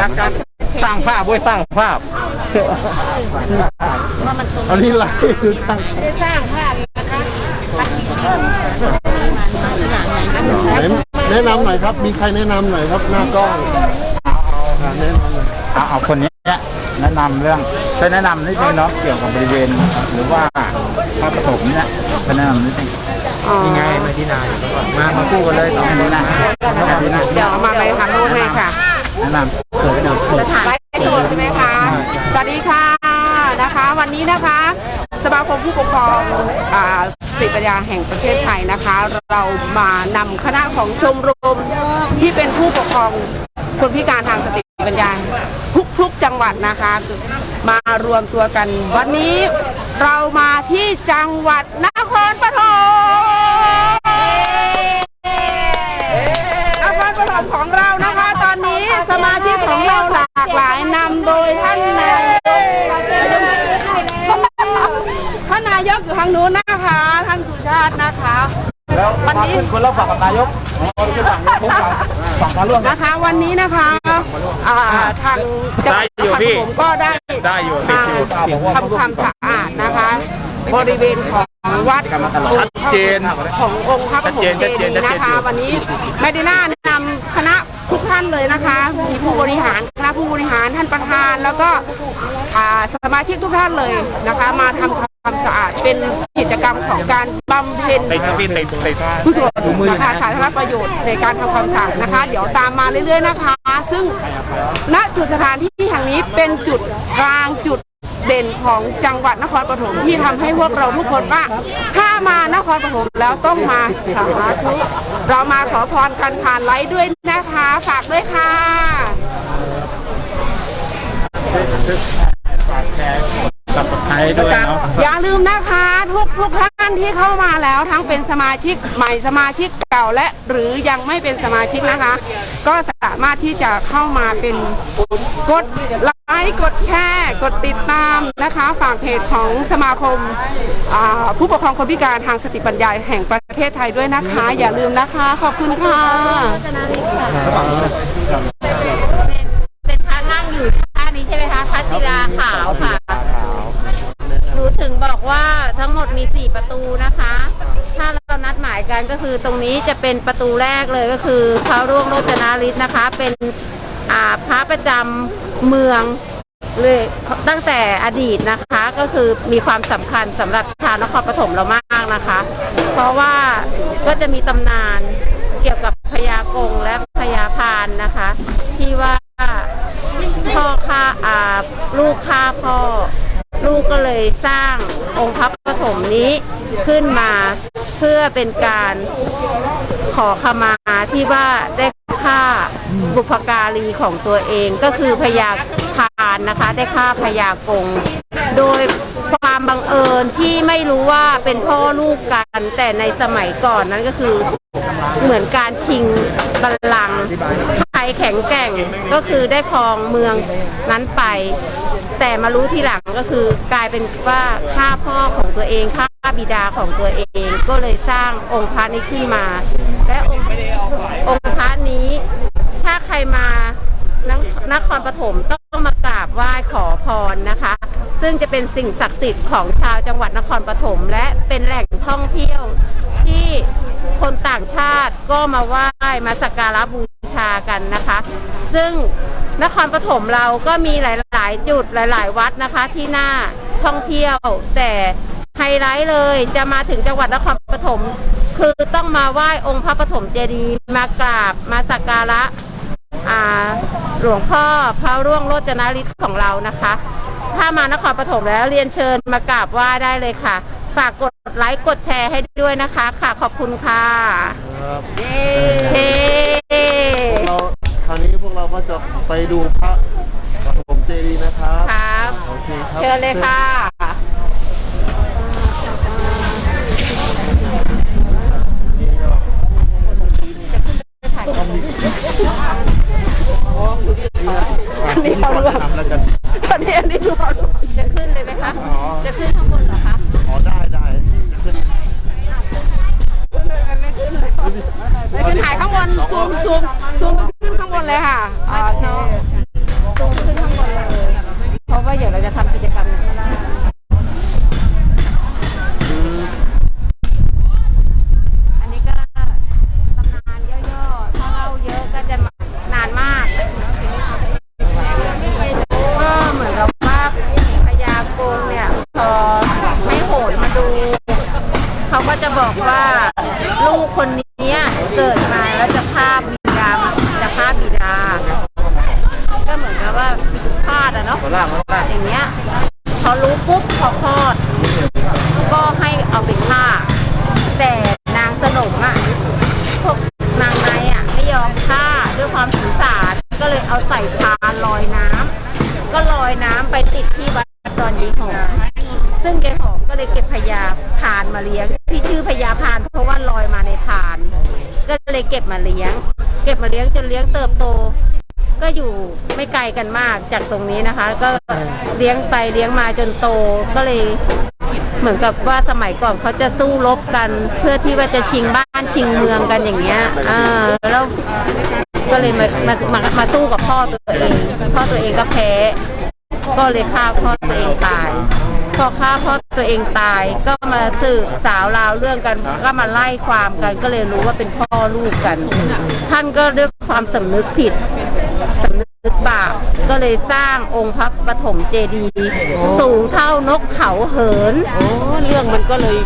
จากการสร้างภาพไว้สร้างภาพ อันนี้ไลฟ์คือทางได้สร้างภาพนะคะไหนแนะนำหน่อยครับ มีใครแนะนำหน่อยครับหน้ากล้องอ่าแนะนำหน่อยเอาเอาคนนี้เนี่ยแนะนำเรื่องช่วยแนะนำนิดนึงเนาะเกี่ยวกับบริเวณ หรือว่าพระปฐมเนี่ยช่วยแนะนำนิดนึงนี่ไงมาที่นายมามาคู่กันเลยสองอันคนี้นนะนะอันนี้นะ เดี๋ยวเอามาไปทางนู้นให้ค่ะ แนะนำเกิดขึ้นสถานไลฟ์สดใช่ไหมคะ สวัสดีค่ะนะคะ วันนี้นะคะ สมาคมผู้ปกครองอ่าสิปัญญาแห่งประเทศไทยนะคะ เรามานำคณะของชมรมที่เป็นผู้ปกครองคนพิการทางสติปัญญาทุกๆจังหวัดนะคะ มารวมตัวกัน วันนี้เรามาที่จังหวัดนครปฐม นครปฐม ของเรานะคะ ตอนนี้สมาชิกของเราหลากหลายนำโดยท่านนายกท่านนายกอยู่ทางนู้นนะคะ ท่านสุชาตินะคะ แล้ววันนี้ขึ้นคนละฝั่งกับนายกอ๋อไม่ใช่ฝั่งนี้ผมฝั่งฝั่งมาร่วมนะคะ วันนี้นะคะอ่าทางจังหวัดนครปฐมก็ได้ได้อยู่ติดอยู่ทำความสะอาดนะคะ บริเวณของวัดชัดเจนขององค์พระปฐมชัเจดเจดีนย์ชัดเจนนะคะอยู่วันนี้แมดิน่านำคณะทุกท่านเลยนะคะมีผู้บริหารคณะผู้บริหารท่านประธาน แล้วก็สมาชิกทุกท่านเลยนะคะ มาทำความสะอาดเป็นกิจกรรมของการบำเพ็ญติดติดติดติดกุศลนะคะสาธารณประโยชน์ในการทำความสะอาดนะคะ เดี๋ยวตามมาเรื่อยๆนะคะ ซึ่งณจุดสถานที่แห่งนี้เป็นจุดกลางจุด เด่นของจังหวัดนครปฐมที่ทำให้พวกเราทุกคนว่า ถ้ามานครปฐมแล้วต้องมาสาธุเรามาขอพรกันผ่านไลฟ์ด้วยนะคะ ฝากด้วยค่ะกับไทยด้วยเนาะอย่าลืมนะคะทุกทุกท่าน ที่เข้ามาแล้วทั้งเป็นสมาชิกใหม่สมาชิกเก่าและหรือยังไม่เป็นสมาชิกนะคะ ก็สามารถที่จะเข้ามาเป็นกดไลค์กดแชร์กดติดตามนะคะ ฝากเพจของสมาคมอ่าผู้ปกครองคนพิการทางสติปัญญาแห่งประเทศไทยด้วยนะคะ อย่าลืมนะคะ ขอบคุณค่ะเป็นพระนั่งอยู่ท่านี้ใช่ไหมคะพระศิลาขาวค่ะูถึงบอกว่าทั้งหมดมี 4 ประตูนะคะ ถ้าเรานัดหมายกันก็คือตรงนี้จะเป็นประตูแรกเลยก็คือพระร่วงโรจนาริศนะคะ เป็นอาพระประจำเมืองเลยตั้งแต่อดีตนะคะก็คือมีความสำคัญสำหรับชาวนครปฐมเรามากนะคะ เพราะว่าก็จะมีตำนานเกี่ยวกับพญากงและพญาพานนะคะ ที่ว่าพ่อฆ่าลูกฆ่าพ่อ ลูกก็เลยสร้างองค์พระปฐมนี้ขึ้นมาเพื่อเป็นการขอขมาที่ว่าได้ฆ่าบุพการีของตัวเองก็คือพญาพานนะคะ ได้ฆ่าพญากง โดยความบังเอิญที่ไม่รู้ว่าเป็นพ่อลูกกัน แต่ในสมัยก่อนนั้นก็คือเหมือนการชิงบัลลังก์ รแข็งแกร่งก็คือได้ครองเมืองนั้นไป แต่มารู้ทีหลังก็คือกลายเป็นว่าฆ่าพ่อของตัวเองฆ่าบิดาของตัวเอง ก็เลยสร้างองค์พระนี้ขึ้นมา และองค์องค์พระนี้ ถ้าใครมานนครปฐมต้องมากราบไหว้ขอพรนะคะ ซึ่งจะเป็นสิ่งศักดิ์สิทธิ์ของชาวจังหวัดนครปฐมและเป็นแหล่งท่องเที่ยว ที่คนต่างชาติก็มาไหว้มาสักการะบูชากันนะคะ ซึ่งนครปฐมเราก็มีหลาย ๆ จุดหลาย ๆ วัดนะคะที่น่าท่องเที่ยว แต่ไฮไลท์เลยจะมาถึงจังหวัดนครปฐมคือต้องมาไหว้องค์พระปฐมเจดีย์มากราบมาสักการะหลวงพ่อพระร่วงโรจนฤทธิ์ของเรานะคะ ถ้ามานครปฐมแล้วเรียนเชิญมากราบไหว้ได้เลยค่ะ ฝากกดไลค์กดแชร์ให้ด้วยนะคะค่ะขอบคุณค่ะครับเฮ้เราคราวนี้พวกเราก็จะไปดูพระปฐมเจดีย์นะครับครับโอเคครับเชิญเลยค่ะ อันนี้เขาร่วมทำแล้วกันอันนี้อันนี้ดูเขาร่วมจะขึ้นเลยไหมคะอ๋อจะขึ้นข้างบนเหรอคะ อ๋อได้ได้ขึ้นไม่ขึ้นเลยไม่ขึ้นถ่ายข้างบนซูมซูมซูมไปขึ้นข้างบนเลยค่ะโอเค แต่นางสนมอะพวกนางในอะไม่ยอมฆ่าด้วยความสงสารก็เลยเอาใส่พานลอยน้ำก็ลอยน้ำไปติดที่วัดดอนยีหอมซึ่งยายหอมก็เลยเก็บพญาพานมาเลี้ยงที่ชื่อพญาพานเพราะว่าลอยมาในพาน ก็เลยเก็บมาเลี้ยง เก็บมาเลี้ยงจนเลี้ยงเติบโต ก็อยู่ไม่ไกลกันมากจากตรงนี้นะคะ ก็เลี้ยงไปเลี้ยงมาจนโตก็เลย เหมือนกับว่าสมัยก่อนเขาจะสู้รบกัน เพื่อที่ว่าจะชิงบ้านชิงเมืองกันอย่างเงี้ยเออแล้วก็เลยมามามามาสู้กับพ่อตัวเอง พ่อตัวเองก็แพ้ ก็เลยฆ่าพ่อตัวเองตาย พอฆ่าพ่อตัวเองตาย ก็มาสืบสาวราวเรื่องกัน ก็มาไล่ความกัน ก็เลยรู้ว่าเป็นพ่อลูกกัน ท่านก็ด้วยความสำนึกผิด สำนึกบาปก็เลยสร้างองค์พระปฐมเจดีย์สูงเท่านกเขาเหิน โอ้เรื่องมันก็เลย